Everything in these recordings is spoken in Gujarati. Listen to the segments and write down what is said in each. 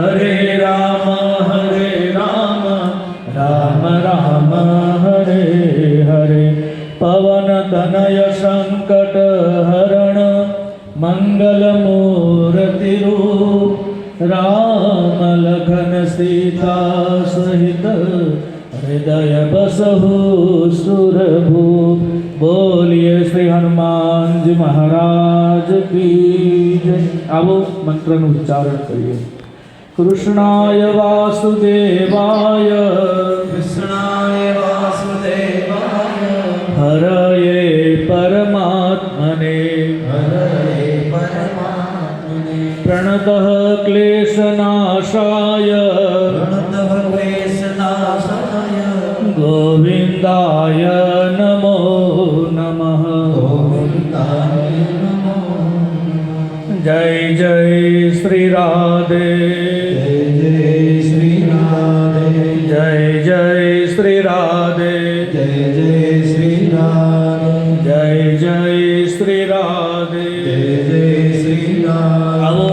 હરે રામ હરે રામ રામ રામ હરે હરે પવન તનય સંકટ હરણ મંગલ મૂર્તિ રૂપ રામ લખન સીતા સહિત હૃદય બસહુ સુરભુ બોલીએ શ્રી હનુમાનજી મહારાજ કી આવો મંત્રનું ઉચ્ચારણ કરીએ કૃષ્ણાય વાસુદેવાય. કૃષ્ણાય વાસુદેવાય. હરયે પરમાત્મને. હરયે પરમાત્મને. પ્રણત ક્લેશનાશાય. પ્રણત ક્લેશનાશાય. ગોવિંદાય નમો નમઃ. ગોવિંદાય નમો જય જય શ્રી રાધે. જય જય શ્રી જય જય શ્રી રાધે જય જય શ્રી આવો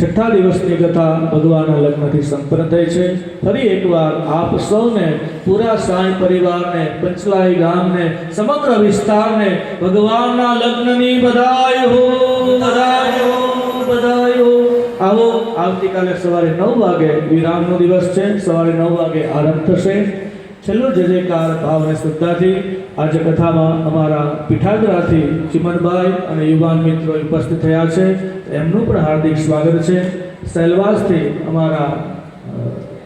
છઠ્ઠા દિવસની કથા ભગવાનના લગ્નથી સંપન્ન થઈ છે. ફરી એકવાર આપ સૌને પૂરા સાંઈ પરિવારને પંચલાઈ ગામને સમગ્ર વિસ્તારને ભગવાનના લગ્નની બધાય હો બધાય હો બધાય. હો આવો આવતીકાલે સવારે નવ વાગે વિરામનો દિવસ છે. સવારે નવ વાગે આરંભ થશે. છેલ્લો જય જયકાર ભાવ શ્રદ્ધાથી આજે કથામાં અમારા પીઠાગરાથી ચિમનભાઈ અને યુવાન મિત્રો ઉપસ્થિત થયા છે. એમનું પણ હાર્દિક સ્વાગત છે. સહેલવાસથી અમારા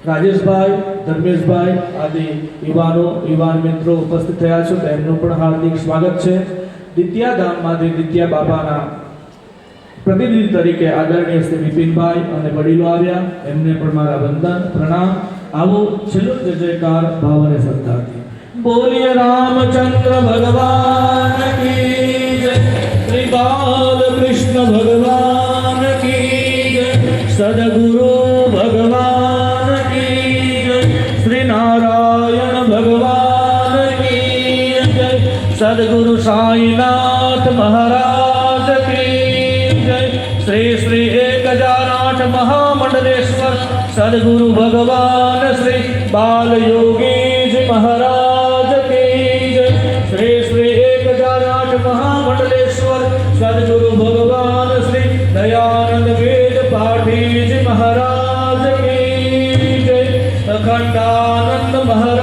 રાજેશભાઈ, ધર્મેશભાઈ આદિ યુવાનો, યુવાન મિત્રો ઉપસ્થિત થયા છે. તો એમનું પણ હાર્દિક સ્વાગત છે. દિત્યા ધામમાંથી દિત્યા બાપાના પ્રતિનિધિ તરીકે આદરણીય શ્રી વિપિનભાઈ અને વડીલો આવ્યા. એમને પણ મારા વંદન, પ્રણામ. આવો છેલ્લો જય જયકાર ભાવ અને શ્રદ્ધાથી બોલીએ રામચંદ્ર ભગવાન કી જય શ્રી બાલકૃષ્ણ ભગવાન કી જય સદગુરુ ભગવાન કી જય શ્રી નારાયણ ભગવાન કી જય સદગુરુ સાઈનાથ મહારાજ કી જય શ્રી શ્રી એક હજાર આઠ सदगुरु भगवान श्री बाल योगी जी महाराज के जय। श्री श्री एक हज़ार आठ महामंडलेश्वर, सदगुरु भगवान श्री दयानंद वेद पाठी जी महाराज के अखंडानंद महाराज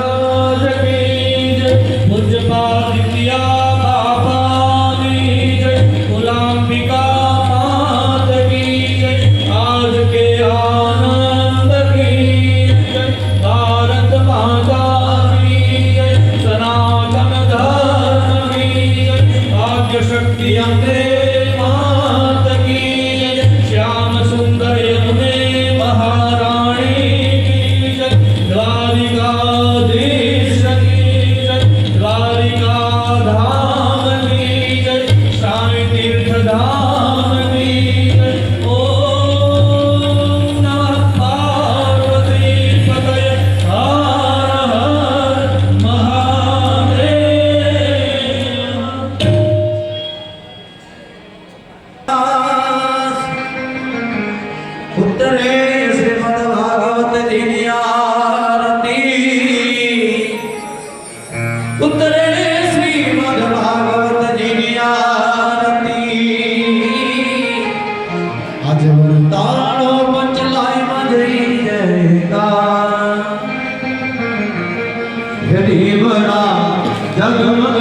تدمر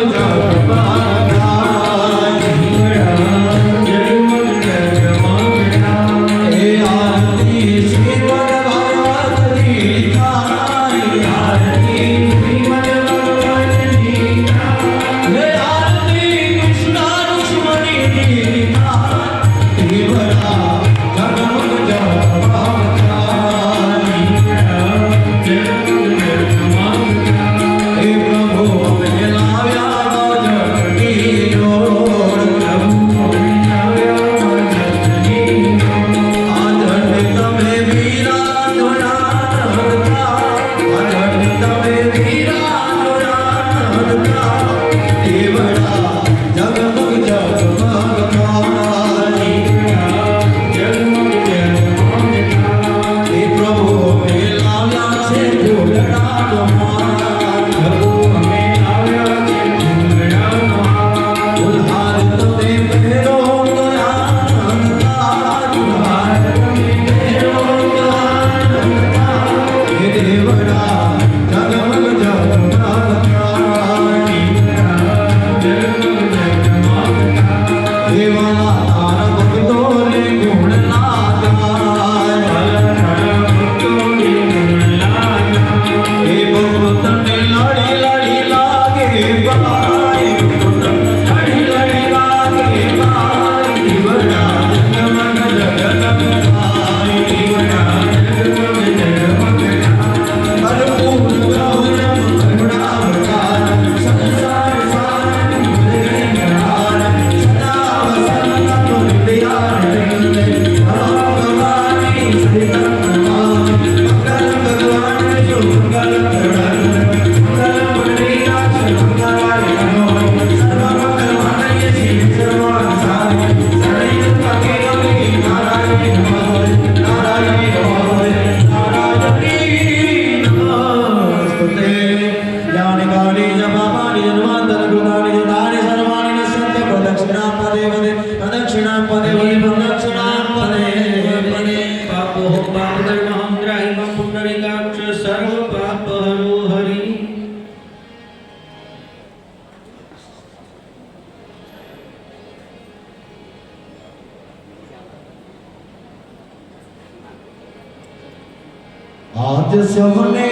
આજ સૌને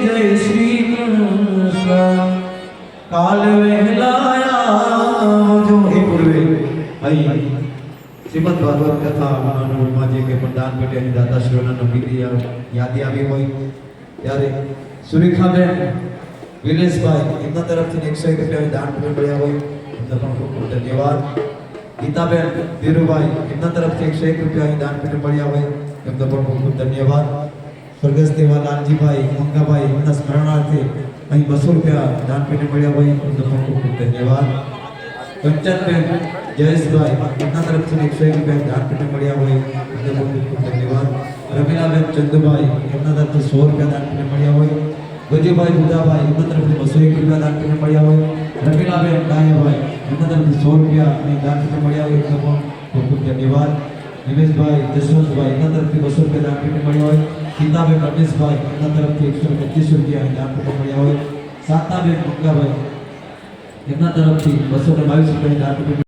જય શ્રી કૃષ્ણ કાલ વહેલાયા જો એ પૂર્વે અહીં શ્રીમદ ભાગવત કથા માં જે કે પણ દાન પેટેની દાતાશ્રીઓના નંબીની યાદી આવી હોય ત્યારે સુરેખાબેન વિલેશભાઈ એમના તરફથી એકસો એક રૂપિયા દાન પેટે મળ્યા હોય એમને પણ ખૂબ ખૂબ ધન્યવાદ ગીતાબેન ધીરુભાઈ એમના તરફથી એકસો એક રૂપિયા દાન પેટે મળ્યા હોય એમને પણ ખૂબ ખૂબ ધન્યવાદ સ્વર્ગસ્થ એવા લાલજીભાઈ મંગાભાઈ એમના સ્મરણાર્થે અહીં બસો રૂપિયા દાન પેટે મળ્યા હોય એમને પણ ખૂબ ખૂબ ધન્યવાદ કંચનબેન જયેશભાઈ એમના તરફથી એકસો એક રૂપિયા દાન પેટે મળ્યા હોય એમને પણ ખૂબ ખૂબ ધન્યવાદ રમીલાબેન ચંદુભાઈ એમના તરફથી સો રૂપિયા દાન પેટે મળ્યા હોય ગજુભાઈ બુધાભાઈ એમના તરફથી બસો એક રૂપિયા દાન પેટે મળ્યા હોય રમીલાબેન ડાયાભાઈ એમના તરફથી સો રૂપિયા અને દાન પેટે મળ્યા હોય એમને પણ ખૂબ ખૂબ ધન્યવાદ નિમેશભાઈ જશવંતભાઈ એમના તરફથી બસો રૂપિયા દાન પેટે મળ્યા હોય ગીતાબેન રમેશભાઈ એમના તરફથી એકસો પચીસ રૂપિયા અને પેટે મળ્યા હોય સાતાબેન મંગાભાઈ એમના તરફથી બસો બાવીસ રૂપિયા દાન પેટે